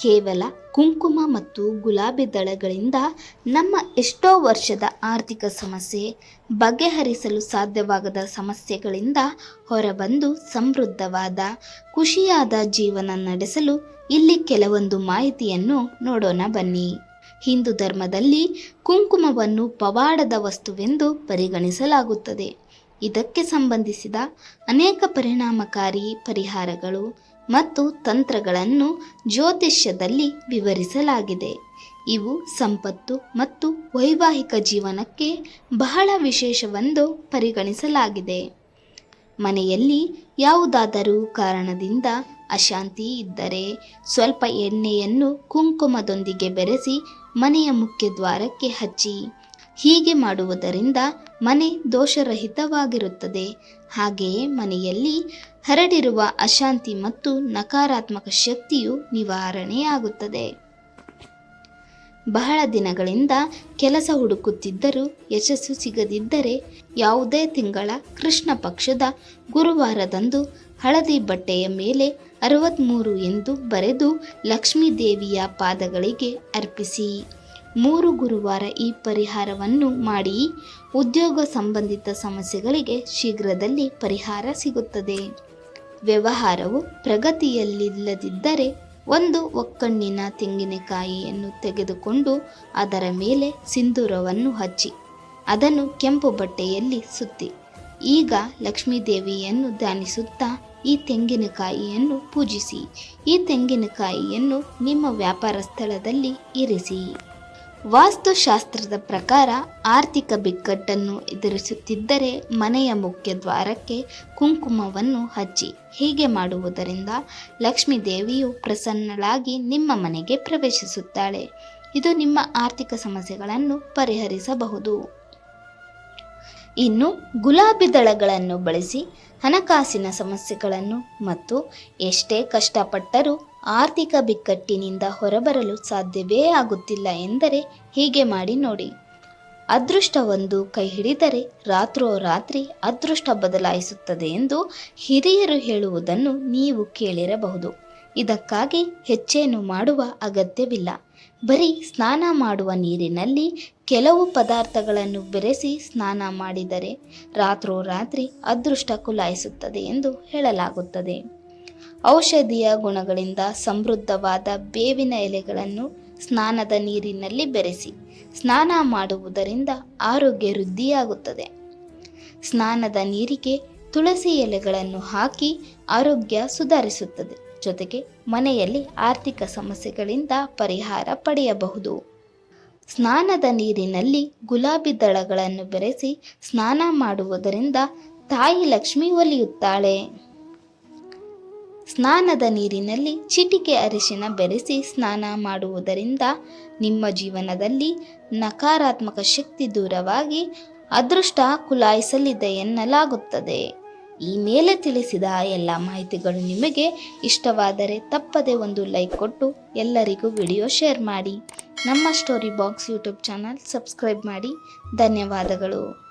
ಕೇವಲ ಕುಂಕುಮ ಮತ್ತು ಗುಲಾಬಿ ದಳಗಳಿಂದ ನಮ್ಮ ಎಷ್ಟೋ ವರ್ಷದ ಆರ್ಥಿಕ ಸಮಸ್ಯೆ, ಬಗೆಹರಿಸಲು ಸಾಧ್ಯವಾಗದ ಸಮಸ್ಯೆಗಳಿಂದ ಹೊರಬಂದು ಸಮೃದ್ಧವಾದ, ಖುಷಿಯಾದ ಜೀವನ ನಡೆಸಲು ಇಲ್ಲಿ ಕೆಲವೊಂದು ಮಾಹಿತಿಯನ್ನು ನೋಡೋಣ ಬನ್ನಿ. ಹಿಂದೂ ಧರ್ಮದಲ್ಲಿ ಕುಂಕುಮವನ್ನು ಪವಾಡದ ವಸ್ತುವೆಂದು ಪರಿಗಣಿಸಲಾಗುತ್ತದೆ. ಇದಕ್ಕೆ ಸಂಬಂಧಿಸಿದ ಅನೇಕ ಪರಿಣಾಮಕಾರಿ ಪರಿಹಾರಗಳು ಮತ್ತು ತಂತ್ರಗಳನ್ನು ಜ್ಯೋತಿಷ್ಯದಲ್ಲಿ ವಿವರಿಸಲಾಗಿದೆ. ಇವು ಸಂಪತ್ತು ಮತ್ತು ವೈವಾಹಿಕ ಜೀವನಕ್ಕೆ ಬಹಳ ವಿಶೇಷವೆಂದು ಪರಿಗಣಿಸಲಾಗಿದೆ. ಮನೆಯಲ್ಲಿ ಯಾವುದಾದರೂ ಕಾರಣದಿಂದ ಅಶಾಂತಿ ಇದ್ದರೆ ಸ್ವಲ್ಪ ಎಣ್ಣೆಯನ್ನು ಕುಂಕುಮದೊಂದಿಗೆ ಬೆರೆಸಿ ಮನೆಯ ಮುಖ್ಯ ದ್ವಾರಕ್ಕೆ ಹಚ್ಚಿ. ಹೀಗೆ ಮಾಡುವುದರಿಂದ ಮನೆ ದೋಷರಹಿತವಾಗಿರುತ್ತದೆ. ಹಾಗೆಯೇ ಮನೆಯಲ್ಲಿ ಹರಡಿರುವ ಅಶಾಂತಿ ಮತ್ತು ನಕಾರಾತ್ಮಕ ಶಕ್ತಿಯು ನಿವಾರಣೆಯಾಗುತ್ತದೆ. ಬಹಳ ದಿನಗಳಿಂದ ಕೆಲಸ ಹುಡುಕುತ್ತಿದ್ದರೂ ಯಶಸ್ಸು ಸಿಗದಿದ್ದರೆ ಯಾವುದೇ ತಿಂಗಳ ಕೃಷ್ಣ ಪಕ್ಷದ ಗುರುವಾರದಂದು ಹಳದಿ ಬಟ್ಟೆಯ ಮೇಲೆ ಅರವತ್ತ್ಮೂರು ಎಂದು ಬರೆದು ಲಕ್ಷ್ಮೀದೇವಿಯ ಪಾದಗಳಿಗೆ ಅರ್ಪಿಸಿ. ಮೂರು ಗುರುವಾರ ಈ ಪರಿಹಾರವನ್ನು ಮಾಡಿ ಉದ್ಯೋಗ ಸಂಬಂಧಿತ ಸಮಸ್ಯೆಗಳಿಗೆ ಶೀಘ್ರದಲ್ಲಿ ಪರಿಹಾರ ಸಿಗುತ್ತದೆ. ವ್ಯವಹಾರವು ಪ್ರಗತಿಯಲ್ಲಿಲ್ಲದಿದ್ದರೆ ಒಂದು ಒಕ್ಕಣ್ಣಿನ ತೆಂಗಿನಕಾಯಿಯನ್ನು ತೆಗೆದುಕೊಂಡು ಅದರ ಮೇಲೆ ಸಿಂಧೂರವನ್ನು ಹಚ್ಚಿ, ಅದನ್ನು ಕೆಂಪು ಬಟ್ಟೆಯಲ್ಲಿ ಸುತ್ತಿ. ಈಗ ಲಕ್ಷ್ಮೀದೇವಿಯನ್ನು ಧ್ಯಾನಿಸುತ್ತಾ ಈ ತೆಂಗಿನಕಾಯಿಯನ್ನು ಪೂಜಿಸಿ. ಈ ತೆಂಗಿನಕಾಯಿಯನ್ನು ನಿಮ್ಮ ವ್ಯಾಪಾರ ಸ್ಥಳದಲ್ಲಿ ಇರಿಸಿ. ವಾಸ್ತುಶಾಸ್ತ್ರದ ಪ್ರಕಾರ ಆರ್ಥಿಕ ಬಿಕ್ಕಟ್ಟನ್ನು ಎದುರಿಸುತ್ತಿದ್ದರೆ ಮನೆಯ ಮುಖ್ಯ ದ್ವಾರಕ್ಕೆ ಕುಂಕುಮವನ್ನು ಹಚ್ಚಿ. ಹೀಗೆ ಮಾಡುವುದರಿಂದ ಲಕ್ಷ್ಮೀ ದೇವಿಯು ಪ್ರಸನ್ನಳಾಗಿ ನಿಮ್ಮ ಮನೆಗೆ ಪ್ರವೇಶಿಸುತ್ತಾಳೆ. ಇದು ನಿಮ್ಮ ಆರ್ಥಿಕ ಸಮಸ್ಯೆಗಳನ್ನು ಪರಿಹರಿಸಬಹುದು. ಇನ್ನು ಗುಲಾಬಿ ದಳಗಳನ್ನು ಬಳಸಿ ಹಣಕಾಸಿನ ಸಮಸ್ಯೆಗಳನ್ನು ಮತ್ತು ಎಷ್ಟೇ ಕಷ್ಟಪಟ್ಟರೂ ಆರ್ಥಿಕ ಬಿಕ್ಕಟ್ಟಿನಿಂದ ಹೊರಬರಲು ಸಾಧ್ಯವೇ ಆಗುತ್ತಿಲ್ಲ ಎಂದರೆ ಹೀಗೆ ಮಾಡಿ ನೋಡಿ. ಅದೃಷ್ಟವೊಂದು ಕೈ ಹಿಡಿದರೆ ರಾತ್ರೋರಾತ್ರಿ ಅದೃಷ್ಟ ಬದಲಾಯಿಸುತ್ತದೆ ಎಂದು ಹಿರಿಯರು ಹೇಳುವುದನ್ನು ನೀವು ಕೇಳಿರಬಹುದು. ಇದಕ್ಕಾಗಿ ಹೆಚ್ಚೇನು ಮಾಡುವ ಅಗತ್ಯವಿಲ್ಲ. ಬರೀ ಸ್ನಾನ ಮಾಡುವ ನೀರಿನಲ್ಲಿ ಕೆಲವು ಪದಾರ್ಥಗಳನ್ನು ಬೆರೆಸಿ ಸ್ನಾನ ಮಾಡಿದರೆ ರಾತ್ರೋರಾತ್ರಿ ಅದೃಷ್ಟ ಕುಲಾಯಿಸುತ್ತದೆ ಎಂದು ಹೇಳಲಾಗುತ್ತದೆ. ಔಷಧೀಯ ಗುಣಗಳಿಂದ ಸಮೃದ್ಧವಾದ ಬೇವಿನ ಎಲೆಗಳನ್ನು ಸ್ನಾನದ ನೀರಿನಲ್ಲಿ ಬೆರೆಸಿ ಸ್ನಾನ ಮಾಡುವುದರಿಂದ ಆರೋಗ್ಯ ವೃದ್ಧಿಯಾಗುತ್ತದೆ. ಸ್ನಾನದ ನೀರಿಗೆ ತುಳಸಿ ಎಲೆಗಳನ್ನು ಹಾಕಿ ಆರೋಗ್ಯ ಸುಧಾರಿಸುತ್ತದೆ. ಜೊತೆಗೆ ಮನೆಯಲ್ಲಿ ಆರ್ಥಿಕ ಸಮಸ್ಯೆಗಳಿಂದ ಪರಿಹಾರ ಪಡೆಯಬಹುದು. ಸ್ನಾನದ ನೀರಿನಲ್ಲಿ ಗುಲಾಬಿ ದಳಗಳನ್ನು ಬೆರೆಸಿ ಸ್ನಾನ ಮಾಡುವುದರಿಂದ ತಾಯಿ ಲಕ್ಷ್ಮಿ ಒಲಿಯುತ್ತಾಳೆ. ಸ್ನಾನದ ನೀರಿನಲ್ಲಿ ಚಿಟಿಕೆ ಅರಿಶಿನ ಬೆರೆಸಿ ಸ್ನಾನ ಮಾಡುವುದರಿಂದ ನಿಮ್ಮ ಜೀವನದಲ್ಲಿ ನಕಾರಾತ್ಮಕ ಶಕ್ತಿ ದೂರವಾಗಿ ಅದೃಷ್ಟ ಕುಲಾಯಿಸಲಿದೆ ಎನ್ನಲಾಗುತ್ತದೆ. ಈ ಮೇಲೆ ತಿಳಿಸಿದ ಎಲ್ಲ ಮಾಹಿತಿಗಳು ನಿಮಗೆ ಇಷ್ಟವಾದರೆ ತಪ್ಪದೆ ಒಂದು ಲೈಕ್ ಕೊಟ್ಟು ಎಲ್ಲರಿಗೂ ವಿಡಿಯೋ ಶೇರ್ ಮಾಡಿ. ನಮ್ಮ story box YouTube channel subscribe ಮಾಡಿ. ಧನ್ಯವಾದಗಳು.